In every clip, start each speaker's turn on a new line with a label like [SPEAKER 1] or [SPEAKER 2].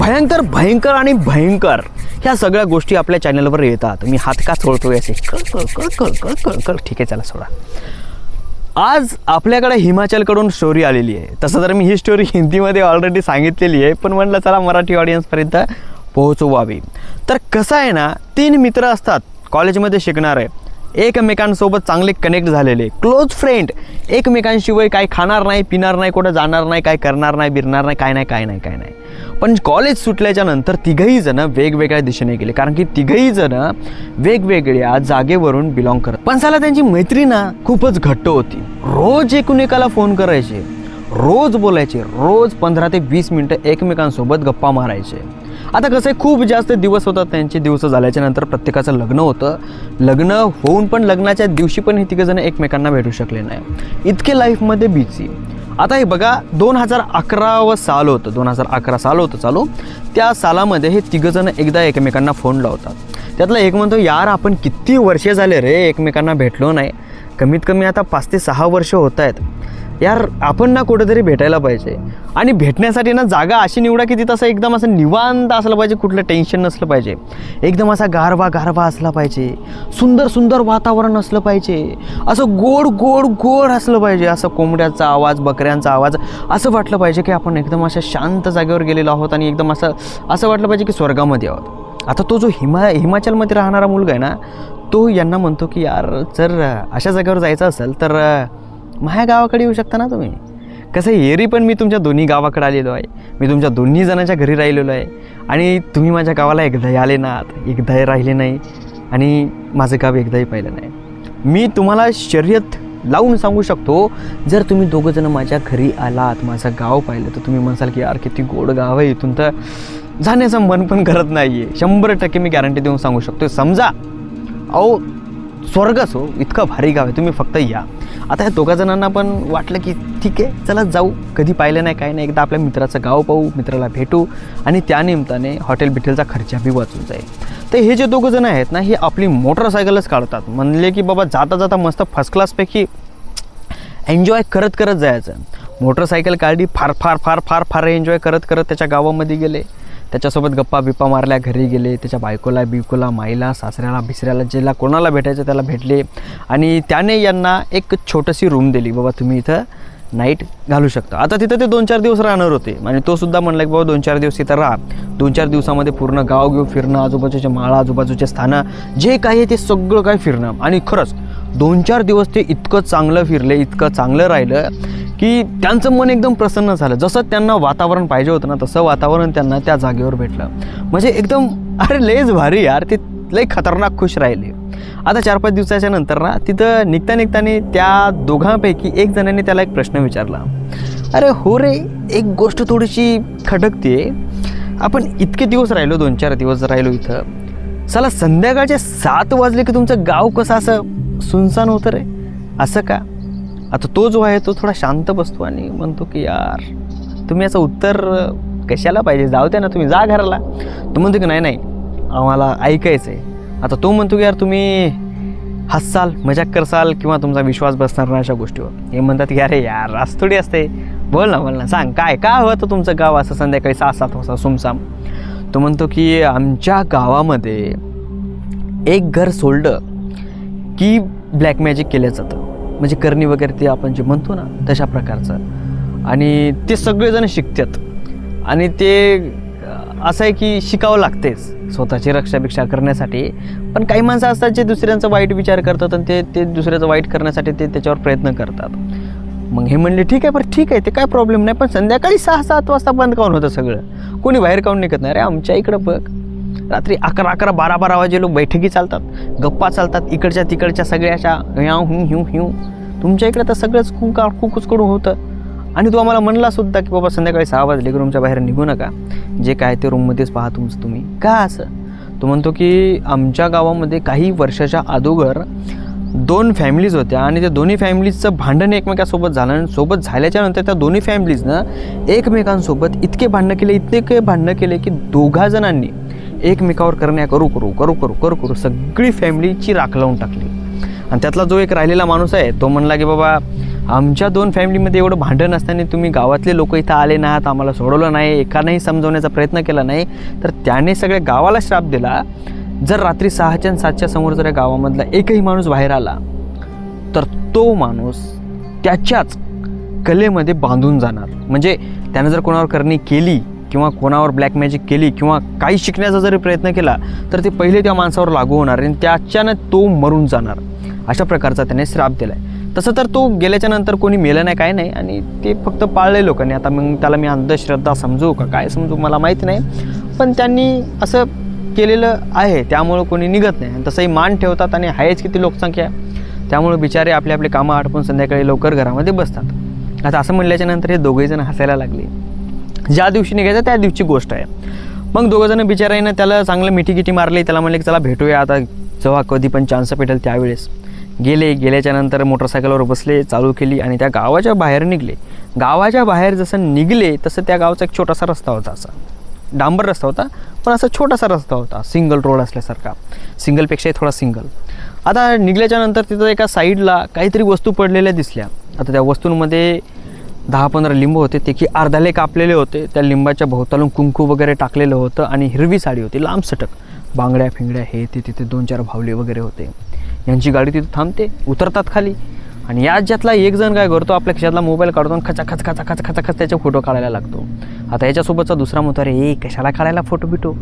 [SPEAKER 1] भयंकर भयंकर आणि भयंकर ह्या सगळ्या गोष्टी आपल्या चॅनलवर येतात. मी हात का चोळतोय असे? कळ कळ कळ कळ कळ कळ कळ. ठीक आहे चला सोडा. आज आपल्याकडे हिमाचलकडून स्टोरी आलेली आहे. तसं तर मी ही स्टोरी हिंदीमध्ये ऑलरेडी सांगितलेली आहे पण म्हटलं चला मराठी ऑडियन्सपर्यंत पोहोचवावी. तर कसं आहे ना तीन मित्र असतात कॉलेजमध्ये शिकणारे. एकमेकांसोबत चांगले कनेक्ट झालेले. क्लोज फ्रेंड एकमेकांशिवाय काय खाणार नाही पिणार नाही कुठं जाणार नाही काय करणार नाही बिरणार नाही काय नाही काय नाही काय नाही. पण कॉलेज सुटल्याच्या नंतर तिघही जण वेगवेगळ्या दिशेने गेले. कारण की तिघही जण वेगवेगळ्या जागेवरून बिलॉंग करत. पण साला त्यांची मैत्री ना खूपच घट्ट होती. रोज एकूण एकाला फोन करायचे रोज बोलायचे रोज पंधरा ते वीस मिनटं एकमेकांसोबत गप्पा मारायचे. आता कसं आहे खूप जास्त दिवस होतात त्यांचे दिवस झाल्याच्यानंतर प्रत्येकाचं लग्न होतं. लग्न होऊन पण लग्नाच्या दिवशी पण हे तिघंजणं एकमेकांना भेटू शकले नाही. इतके लाईफमध्ये बिझी आता हे बघा दोन हजार अकरावं साल होतं दोन हजार अकरा साल होतं चालू. त्या सालामध्ये हे तिघंजणं एकदा एकमेकांना फोन लावतात. त्यातला एक म्हणतो यार आपण किती वर्षे झाले रे एकमेकांना भेटलो नाही. कमीत कमी आता पाच ते सहा वर्ष होत आहेत. यार आपण ना कुठेतरी भेटायला पाहिजे. आणि भेटण्यासाठी ना जागा अशी निवडा की तिथं असं एकदम असं निवांत असलं पाहिजे कुठलं टेन्शन नसलं पाहिजे. एकदम असा गारवा गारवा असला पाहिजे. सुंदर सुंदर वातावरण असलं पाहिजे. असं गोड गोड गोड असलं पाहिजे. असं कोंबड्याचा आवाज बकऱ्यांचा आवाज असं वाटलं पाहिजे की आपण एकदम अशा शांत जागेवर गेलेलो आहोत आणि एकदम असं असं वाटलं पाहिजे की स्वर्गामध्ये आहोत. आता तो जो हिमा हिमाचलमध्ये राहणारा मुलगा आहे ना तो यांना म्हणतो की यार जर अशा जागेवर जायचं असेल तर माझ्या गावाकडे येऊ शकता ना तुम्ही? कसं आहे, एरी पण मी तुमच्या दोन्ही गावाकडे आलेलो आहे. मी तुमच्या दोन्ही जणांच्या घरी राहिलेलो आहे. आणि तुम्ही माझ्या गावाला एकदाही आले नात एकदाही राहिले नाही. आणि माझं गाव एकदाही पाहिलं नाही. मी तुम्हाला शर्यत लावून सांगू शकतो जर तुम्ही दोघंजणं माझ्या घरी आलात माझं गाव पाहिलं तर तुम्ही म्हणसाल की यार किती गोड गाव आहे इथून. तर जाण्याचं मन पण करत नाही आहे शंभर टक्के मी गॅरंटी देऊन सांगू शकतो समजा अहो स्वर्गच हो इतकं भारी गाव आहे तुम्ही फक्त या. आता ह्या दोघा जणांना पण वाटलं की ठीक आहे चला जाऊ. कधी पाहिलं नाही काय नाही. एकदा आपल्या मित्राचं गाव पाहू मित्राला भेटू आणि त्या निमित्ताने हॉटेल बिटेलचा खर्चा बी वाचून जाईल. तर हे जे दोघं जण आहेत ना हे आपली मोटरसायकलच काढतात. म्हणले की बाबा जाता जाता मस्त फर्स्ट क्लासपैकी एन्जॉय करत करत जायचं. मोटरसायकल काढली फार फार फार फार फार एन्जॉय करत करत त्याच्या गावामध्ये गेले. त्याच्यासोबत गप्पा बिप्पा मारल्या घरी गेले त्याच्या बायकोला बिकोला माईला सासऱ्याला भिसऱ्याला ज्याला कोणाला भेटायचं त्याला भेटले. आणि त्याने यांना एक छोटीशी रूम दिली. बाबा तुम्ही इथं नाईट घालू शकता. आता तिथं ते दोन चार दिवस राहणार होते. आणि तो सुद्धा म्हणला की बाबा दोन चार दिवस इथं राहा. दोन चार दिवसामध्ये पूर्ण गाव घेऊ फिरणं आजूबाजूचे माळा आजूबाजूचे स्थानं जे काही आहे ते सगळं काय फिरणं. आणि खरंच दोन चार दिवस ते इतकं चांगलं फिरले इतकं चांगलं राहिलं की त्यांचं मन एकदम प्रसन्न झालं. जसं त्यांना वातावरण पाहिजे होतं ना तसं वातावरण त्यांना त्या जागेवर भेटलं. म्हणजे एकदम अरे लयच भारी यार ते लय खतरनाक खुश राहिले. आता चार पाच दिवसाच्या नंतर ना तिथं निघता निघताने त्या दोघांपैकी एक जणांनी त्याला एक प्रश्न विचारला. अरे हो रे एक गोष्ट थोडीशी खटकते आपण इतके दिवस राहिलो दोन चार दिवस राहिलो इथं. चला संध्याकाळचे सात वाजले की तुमचं गाव कसं असं सुनसान होतं रे? असं का? आता तो जो आहे तो थोडा शांत बसतो आणि म्हणतो की यार तुम्ही याचं उत्तर कशाला पाहिजे? जाऊ द्या ना तुम्ही जा घराला. तो म्हणतो की नाही नाही आम्हाला ऐकायचं आहे आता तो म्हणतो की यार तुम्ही हसाल मजाक करसाल किंवा तुमचा विश्वास बसणार नाही अशा गोष्टीवर. हे म्हणतात की अरे यार असं थोडी असते. बोल ना बोल ना सांग काय काय होतं तुमचं गाव असं संध्याकाळी सहा सात वाजता सुमसाम? तो म्हणतो की आमच्या गावामध्ये एक घर सोडलं की ब्लॅक मॅजिक केलं जातं. म्हणजे करणी वगैरे ते आपण जे म्हणतो ना तशा प्रकारचं. आणि ते सगळेजण शिकतात. आणि ते असं आहे की शिकावं लागतेच स्वतःची रक्षाभिक्षा करण्यासाठी. पण काही माणसं असतात जे दुसऱ्यांचा वाईट विचार करतात आणि ते ते दुसऱ्याचं वाईट करण्यासाठी ते त्याच्यावर प्रयत्न करतात. मग हे म्हणले ठीक आहे बरं ठीक आहे ते काय प्रॉब्लेम नाही पण संध्याकाळी सहा सात वाजता बंद काऊन होतं सगळं? कोणी बाहेर काऊन निघत नाही? अरे आमच्या इकडं बघ रात्री अकरा अकरा बारा बारा वाजे लोक बैठकी चालतात गप्पा चालतात इकडच्या तिकडच्या सगळ्याच्या ह्याव हिव हिव हिव तुमच्या इकडे तर सगळंच कुका करून होतं. आणि तो आम्हाला म्हणला सुद्धा की बाबा संध्याकाळी सहा वाजले की रूमच्या बाहेर निघू नका. जे काय ते रूममध्येच पाहा तुमचं तुम्ही. का असं? तो म्हणतो की आमच्या गावामध्ये काही वर्षाच्या अगोदर दोन फॅमिलीज होत्या आणि त्या दोन्ही फॅमिलीजचं भांडण एकमेकासोबत झालं आणि सोबत झाल्याच्यानंतर त्या दोन्ही फॅमिलीजनं एकमेकांसोबत इतके भांडणं केले इतके भांडणं केले की दोघा जणांनी एकमेकावर करण्या करू करू करू करू करू करू सगळी फॅमिलीची राख लावून टाकली. आणि त्यातला जो एक राहिलेला माणूस आहे तो म्हणला की बाबा आमच्या दोन फॅमिलीमध्ये एवढं भांडण असताना तुम्ही गावातले लोक इथं आले नाहीत आम्हाला सोडवलं नाही एकानेही समजवण्याचा प्रयत्न केला नाही. तर त्याने सगळ्या गावाला श्राप दिला. जर रात्री सहाच्या आणि सातच्या समोर जर या गावामधला एकही माणूस बाहेर आला तर तो माणूस त्याच्याच कलेमध्ये बांधून जाणार. म्हणजे त्यानं जर कोणावर करणी केली किंवा कोणावर ब्लॅक मॅजिक केली किंवा काही शिकण्याचा जरी प्रयत्न केला तर ते पहिले त्या माणसावर लागू होणार आणि त्याच्यानं तो मरून जाणार. अशा प्रकारचा त्याने श्राप दिला आहे तसं तर तो गेल्याच्यानंतर कोणी मेलं नाही काय नाही आणि ते फक्त पाळले लोकांनी. आता मग त्याला मी अंधश्रद्धा समजू का काय समजू मला माहीत नाही. पण त्यांनी असं केलेलं आहे त्यामुळं कोणी निघत नाही. आणि तसंही मान ठेवतात आणि आहेच किती लोकसंख्या त्यामुळे बिचारे आपले आपले कामं आटपून संध्याकाळी लवकर घरामध्ये बसतात. आता असं म्हणल्याच्या नंतर हे दोघेजण हसायला लागले. ज्या दिवशी निघायचं त्या दिवशी गोष्ट आहे. मग दोघंजणं बिचारायनं त्याला चांगलं मिठी गिठी मारली त्याला म्हणले की चला भेटूया आता जेव्हा कधी पण चान्स भेटेल त्यावेळेस. गेले गेल्याच्यानंतर मोटरसायकलवर बसले चालू केली आणि त्या गावाच्या बाहेर निघले. गावाच्या बाहेर जसं निघले तसं त्या गावाचा एक छोटासा रस्ता होता असा. डांबर रस्ता होता पण असा छोटासा रस्ता होता सिंगल रोड असल्यासारखा. सिंगलपेक्षाही थोडा सिंगल आता निघल्याच्यानंतर तिथं एका साईडला काहीतरी वस्तू पडलेल्या दिसल्या. आता त्या वस्तूंमध्ये दहा पंधरा लिंब होते ते की अर्धाले कापलेले होते. त्या लिंबाच्या भोवतालून कुंकू वगैरे टाकलेलं होतं आणि हिरवी साडी होती लांब सटक. बांगड्या फिंगड्या हे ते तिथे दोन चार भावले वगैरे होते. यांची गाडी तिथे थांबते उतरतात खाली. आणि याच ज्यातला एक जण काय करतो आपल्या खिशातला मोबाईल काढतो आणि खचा खच खचा खच खचा खच त्याचे फोटो काढायला लागतो. आता याच्यासोबतचा दुसरा म्हणतो अरे ए कशाला काढायला फोटो बिटो?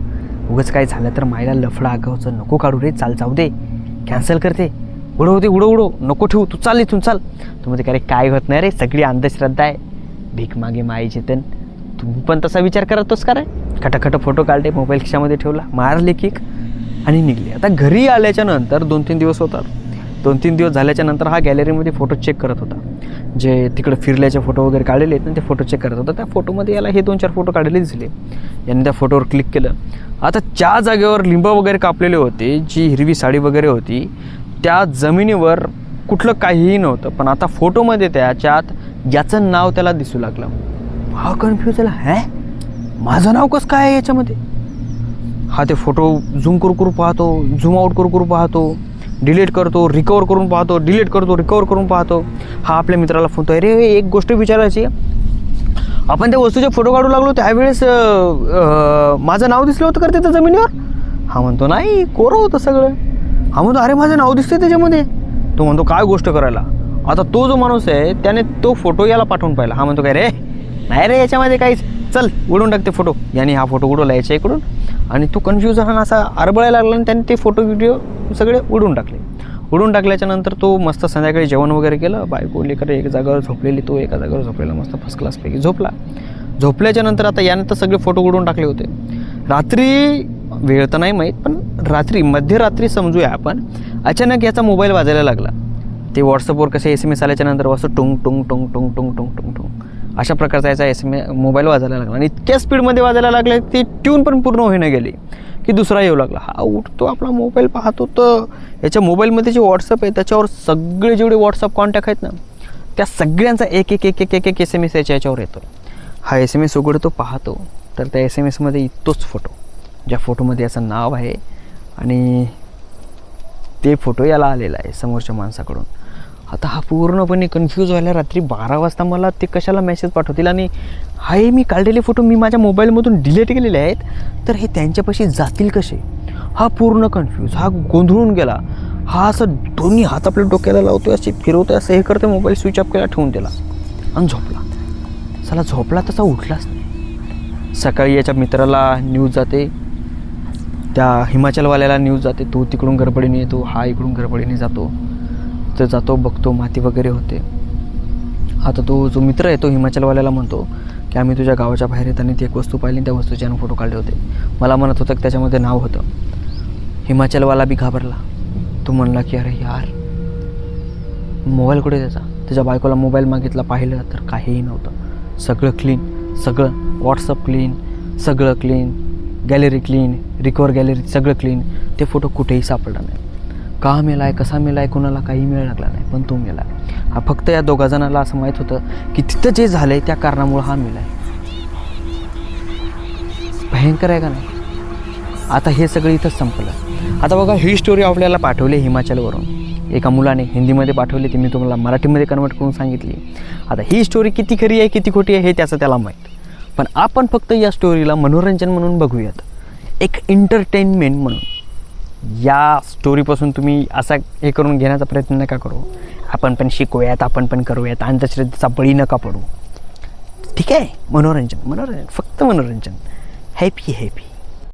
[SPEAKER 1] उगाच काय झालं तर मायला लफडा आगावचं नको काढू रे चाल जाऊ दे. कॅन्सल करते उडव ते उडव उडव. नको ठेवू तू चाल इथून चाल. तू म्हणते अरे काय होत नाही रे. सगळी अंधश्रद्धा आहे. भीक मागे मायचे तन तुम्ही पण तसा विचार करतोस का रे? खटाखट फोटो काढले मोबाईल खिशामध्ये ठेवला मारले किक आणि निघले. आता घरी आल्याच्यानंतर दोन तीन दिवस होतात. दोन तीन दिवस झाल्याच्यानंतर हा गॅलरीमध्ये फोटो चेक करत होता. जे तिकडे फिरल्याचे फोटो वगैरे काढलेले आहेत ना ते फोटो चेक करत होता. त्या फोटोमध्ये याला हे दोन चार फोटो काढलेले दिसले. यांनी त्या फोटोवर क्लिक केलं. आता ज्या जागेवर लिंब वगैरे कापलेले होते जी हिरवी साडी वगैरे होती त्या जमिनीवर कुठलं काहीही नव्हतं. पण आता फोटोमध्ये त्याच्यात याचं नाव त्याला दिसू लागलं. हा कन्फ्यूज झाला हॅ? माझं नाव कसं काय आहे याच्यामध्ये? हा ते फोटो झूम करू करू पाहतो झूम आउट करू करू पाहतो डिलीट करतो रिकवर करून पाहतो डिलीट करतो रिकवर करून पाहतो. हा आपल्या मित्राला फोन अरे एक गोष्ट विचारायची आपण त्या वस्तूचे फोटो काढू लागलो त्यावेळेस माझं नाव दिसलं होतं का त्याचं तिथं जमिनीवर? हा म्हणतो नाही कोरं होतं सगळं. हा म्हणतो अरे माझं नाव दिसतंय त्याच्यामध्ये. तो म्हणतो काय गोष्ट करायला? आता तो जो माणूस आहे त्याने तो फोटो याला पाठवून पाहिला. हा म्हणतो काय रे? नाही रे याच्यामध्ये काहीच. चल उडून टाकते फोटो. याने हा फोटो उडवला याच्या इकडून. आणि तो कन्फ्यूज राहून असा आरबळायला लागला आणि त्याने ते फोटो व्हिडिओ सगळे उडून टाकले. उडून टाकल्याच्या नंतर तो मस्त संध्याकाळी जेवण वगैरे केलं. बायको लेकर एक जागावर झोपलेली तो एका जागावर झोपलेला मस्त फर्स्ट क्लासपैकी झोपला. झोपल्याच्या नंतर आता याने तर सगळे फोटो उडून टाकले होते. रात्री वेळ तर नाही माहीत पण रात्री मध्यरात्री समजूया आपण. अचानक याचा मोबाईल वाजायला लागला. ते व्हॉट्सअपवर कसे एस एम एस आल्याच्यानंतर टुंग टुंग टुंग टुंग टुंग टुंग टुंग टुंग. अशा प्रकारचा याचा एस एम ए मोबाईल वाजायला लागला. आणि इतक्या स्पीडमध्ये वाजायला लागले ती ट्यून पण पूर्ण होईना गेली की दुसरा येऊ लागला. हा उठतो आपला मोबाईल पाहतो तर याच्या मोबाईलमध्ये जे व्हॉट्सअप आहे त्याच्यावर सगळे जेवढे व्हॉट्सअप कॉन्टॅक्ट आहेत ना त्या सगळ्यांचा एक एक एक एक एक एक एस एम एस याच्या याच्यावर येतो. हा एस एम एस उघडतो पाहतो. तर त्या एस एम एसमध्ये तोच फोटो ज्या फोटोमध्ये याचं नाव आहे आणि ते फोटो याला आलेला आहे समोरच्या माणसाकडून. आता हा पूर्णपणे कन्फ्यूज व्हायला रात्री बारा वाजता मला ते कशाला मेसेज पाठवतील आणि हाय मी काढलेले फोटो मी माझ्या मोबाईलमधून डिलीट केलेले आहेत तर हे त्यांच्यापाशी जातील कसे? हा पूर्ण कन्फ्यूज हा गोंधळून गेला. हा असं दोन्ही हात आपल्या डोक्याला लावतोय असे फिरवतोय असं हे करते मोबाईल स्विच ऑफ केला ठेवून दिला. आणि झोपला. चला झोपला तसा उठलाच नाही. सकाळी याच्या मित्राला न्यूज जाते. त्या हिमाचलवाल्याला न्यूज जाते तो तिकडून गडबडीने येतो हा इकडून गडबडीने जातो. तर जातो बघतो माती वगैरे होते. आता तो जो मित्र आहे तो हिमाचलवाल्याला म्हणतो की आम्ही तुझ्या गावाच्या बाहेर येताना ती एक वस्तू पाहिली त्या वस्तूचे आम्ही फोटो काढले होते. मला म्हणत होतं की त्याच्यामध्ये नाव होतं. हिमाचलवाला बी घाबरला. तो म्हणला की अरे यार मोबाईल कुठे त्याचा? त्याच्या बायकोला मोबाईल मागितला पाहिलं तर काहीही नव्हतं. सगळं क्लीन सगळं व्हॉट्सअप क्लीन सगळं clean gallery clean recover gallery सगळं क्लीन. ते फोटो कुठेही सापडला नाही. का मेला आहे कसा मेला आहे कोणाला काही मिळ लागला नाही पण तो मेला हा फक्त या दोघा जणांना असं माहीत होतं की तिथं जे झालं आहे त्या कारणामुळं हा मेला आहे भयंकर आहे का नाही? आता हे सगळं इथंच संपलं. आता बघा ही स्टोरी आपल्याला पाठवली हिमाचलवरून. एका मुलाने हिंदीमध्ये पाठवली ती मी तुम्हाला मराठीमध्ये कन्वर्ट करून सांगितली. आता ही स्टोरी किती खरी आहे किती खोटी आहे हे त्याचं त्याला माहीत. पण आपण फक्त या स्टोरीला मनोरंजन म्हणून बघूयात. एक एंटरटेनमेंट म्हणून. या स्टोरीपासून तुम्ही असा हे करून घेण्याचा प्रयत्न नका करू. आपण पण शिकूयात आपण पण करूयात. अंधश्रद्धेचा बळी नका पडू. ठीक आहे? मनोरंजन मनोरंजन. फक्त मनोरंजन. Happy happy